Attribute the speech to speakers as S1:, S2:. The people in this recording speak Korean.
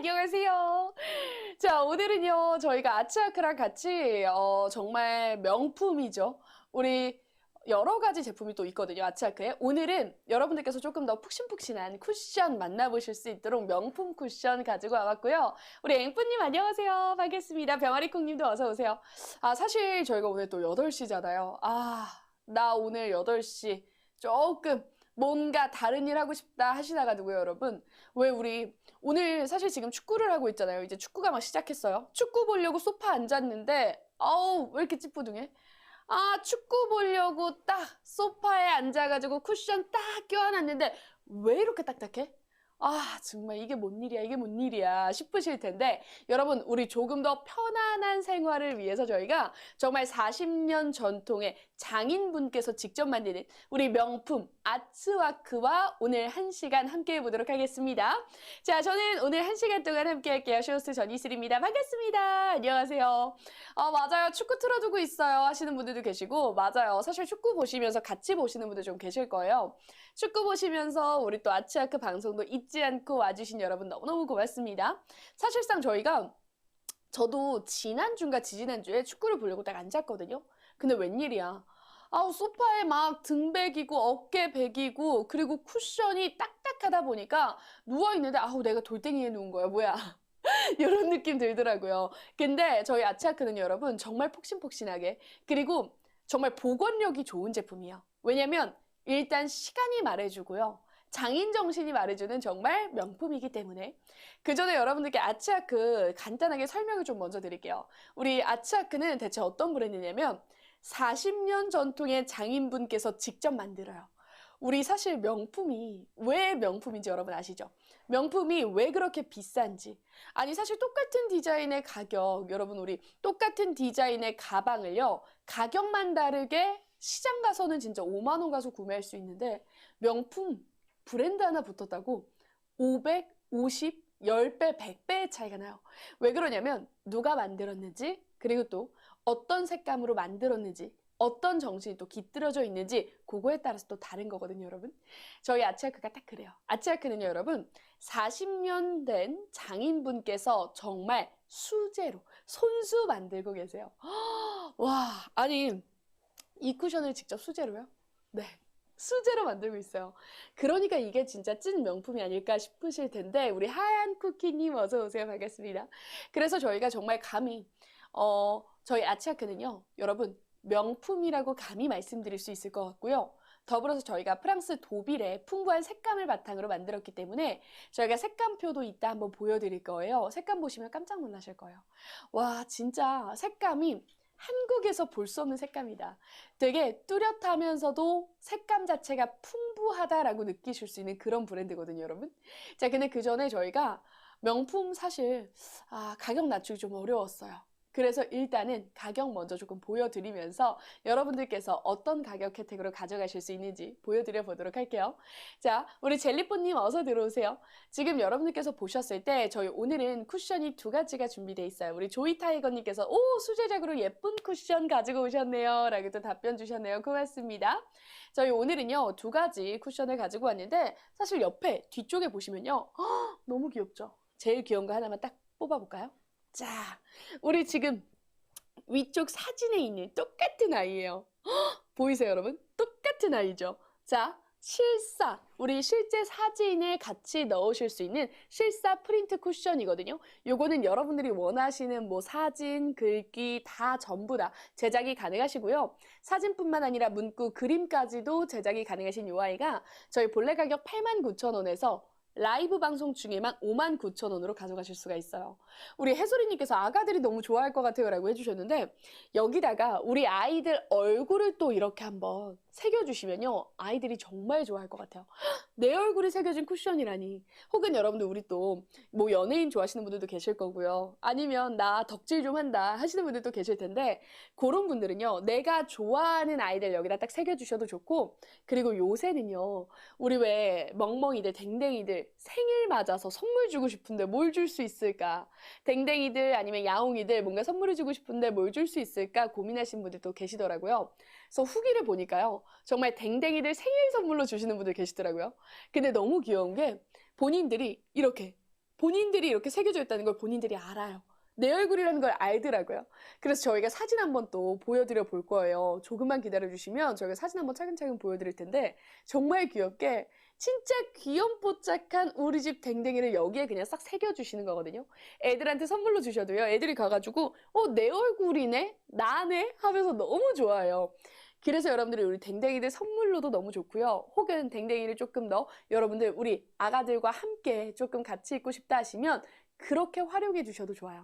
S1: 안녕하세요. 자, 오늘은요, 저희가 아츠아크랑 같이, 어, 정말 명품이죠. 우리 여러 가지 제품이 또 있거든요, 아츠아크에. 오늘은 여러분들께서 조금 더 푹신푹신한 쿠션 만나보실 수 있도록 명품 쿠션 가지고 와봤고요. 우리 앵뿌님 안녕하세요. 반갑습니다. 병아리콩님도 어서오세요. 아, 사실 저희가 오늘 또 8시잖아요. 아, 나 오늘 8시 조금 뭔가 다른 일 하고 싶다 하시다가도요, 여러분. 왜 우리 오늘 사실 지금 축구를 하고 있잖아요. 이제 축구가 막 시작했어요. 축구 보려고 소파 앉았는데, 아우, 왜 이렇게 찌뿌둥해? 아, 축구 보려고 딱 소파에 앉아가지고 쿠션 딱 껴안았는데, 왜 이렇게 딱딱해? 아, 정말 이게 뭔 일이야, 이게 뭔 일이야 싶으실 텐데, 여러분, 우리 조금 더 편안한 생활을 위해서 저희가 정말 40년 전통의 장인분께서 직접 만드는 우리 명품 아츠와크와 오늘 한 시간 함께 해 보도록 하겠습니다. 자, 저는 오늘 한 시간 동안 함께 할게요. 쇼호스트 전이슬입니다. 반갑습니다. 안녕하세요. 어, 맞아요. 축구 틀어두고 있어요. 하시는 분들도 계시고, 맞아요. 사실 축구 보시면서 같이 보시는 분들 좀 계실 거예요. 축구 보시면서 우리 또 아츠아크 방송도 잊지 않고 와주신 여러분 너무너무 고맙습니다. 사실상 저희가 저도 지난주인가 지지난주에 축구를 보려고 딱 앉았거든요. 근데 웬일이야. 아우, 소파에 막등 베기고 어깨 베기고 그리고 쿠션이 딱딱하다 보니까 누워 있는데 아우, 내가 돌덩이에 누운 거야. 뭐야. 이런 느낌 들더라고요. 근데 저희 아치아크는 여러분 정말 폭신폭신하게 그리고 정말 복원력이 좋은 제품이에요. 왜냐면 일단 시간이 말해주고요. 장인 정신이 말해주는 정말 명품이기 때문에 그 전에 여러분들께 아츠아크 간단하게 설명을 좀 먼저 드릴게요. 우리 아츠아크는 대체 어떤 브랜드냐면 40년 전통의 장인분께서 직접 만들어요. 우리 사실 명품이 왜 명품인지 여러분 아시죠? 명품이 왜 그렇게 비싼지. 아니, 사실 똑같은 디자인의 가격, 여러분, 우리 똑같은 디자인의 가방을요, 가격만 다르게 시장 가서는 진짜 5만원 가서 구매할 수 있는데, 명품 브랜드 하나 붙었다고 500, 50, 10배, 100배의 차이가 나요. 왜 그러냐면, 누가 만들었는지, 그리고 또 어떤 색감으로 만들었는지, 어떤 정신이 또 깃들어져 있는지 그거에 따라서 또 다른 거거든요, 여러분. 저희 아치아크가 딱 그래요. 아치아크는요, 여러분, 40년 된 장인분께서 정말 수제로 손수 만들고 계세요. 와, 아니 이 쿠션을 직접 수제로요? 네. 수제로 만들고 있어요. 그러니까 이게 진짜 찐 명품이 아닐까 싶으실 텐데 우리 하얀 쿠키님 어서 오세요. 반갑습니다. 그래서 저희가 정말 감히 어 저희 아치아크는요, 여러분 명품이라고 감히 말씀드릴 수 있을 것 같고요. 더불어서 저희가 프랑스 도빌의 풍부한 색감을 바탕으로 만들었기 때문에 저희가 색감표도 이따 한번 보여드릴 거예요. 색감 보시면 깜짝 놀라실 거예요. 와, 진짜 색감이 한국에서 볼 수 없는 색감이다. 되게 뚜렷하면서도 색감 자체가 풍부하다라고 느끼실 수 있는 그런 브랜드거든요, 여러분. 자, 근데 그 전에 저희가 명품 사실, 아, 가격 낮추기 좀 어려웠어요. 그래서 일단은 가격 먼저 조금 보여드리면서 여러분들께서 어떤 가격 혜택으로 가져가실 수 있는지 보여드려 보도록 할게요. 자, 우리 젤리뽀님 어서 들어오세요. 지금 여러분들께서 보셨을 때 저희 오늘은 쿠션이 두 가지가 준비되어 있어요. 우리 조이타이거님께서 오 수제작으로 예쁜 쿠션 가지고 오셨네요. 라고 또 답변 주셨네요. 고맙습니다. 저희 오늘은요 두 가지 쿠션을 가지고 왔는데 사실 옆에 뒤쪽에 보시면요 허, 너무 귀엽죠? 제일 귀여운 거 하나만 딱 뽑아볼까요? 자, 우리 지금 위쪽 사진에 있는 똑같은 아이예요. 헉, 보이세요, 여러분? 똑같은 아이죠? 자, 실사, 우리 실제 사진을 같이 넣으실 수 있는 실사 프린트 쿠션이거든요. 요거는 여러분들이 원하시는 뭐 사진, 글귀 다 전부 다 제작이 가능하시고요. 사진뿐만 아니라 문구, 그림까지도 제작이 가능하신 요 아이가 저희 본래 가격 89,000원에서 라이브 방송 중에만 5만 9천 원으로 가져가실 수가 있어요. 우리 해소리님께서 아가들이 너무 좋아할 것 같아요 라고 해주셨는데 여기다가 우리 아이들 얼굴을 또 이렇게 한번 새겨주시면요. 아이들이 정말 좋아할 것 같아요. 내 얼굴이 새겨진 쿠션이라니. 혹은 여러분들 우리 또 뭐 연예인 좋아하시는 분들도 계실 거고요. 아니면 나 덕질 좀 한다 하시는 분들도 계실 텐데 그런 분들은요. 내가 좋아하는 아이들 여기다 딱 새겨주셔도 좋고 그리고 요새는요. 우리 왜 멍멍이들, 댕댕이들 생일 맞아서 선물 주고 싶은데 뭘 줄 수 있을까? 댕댕이들 아니면 야옹이들 뭔가 선물을 주고 싶은데 뭘 줄 수 있을까 고민하시는 분들도 계시더라고요. 그래서 후기를 보니까요. 정말 댕댕이들 생일 선물로 주시는 분들 계시더라고요. 근데 너무 귀여운 게 본인들이 이렇게 본인들이 이렇게 새겨져 있다는 걸 본인들이 알아요. 내 얼굴이라는 걸 알더라고요. 그래서 저희가 사진 한번 또 보여드려 볼 거예요. 조금만 기다려주시면 저희가 사진 한번 차근차근 보여드릴 텐데 정말 귀엽게 진짜 귀염뽀짝한 우리 집 댕댕이를 여기에 그냥 싹 새겨주시는 거거든요. 애들한테 선물로 주셔도요. 애들이 가가지고 어, 내 얼굴이네? 나네? 하면서 너무 좋아요. 그래서 여러분들이 우리 댕댕이들 선물로도 너무 좋고요. 혹은 댕댕이를 조금 더 여러분들 우리 아가들과 함께 조금 같이 있고 싶다 하시면 그렇게 활용해 주셔도 좋아요.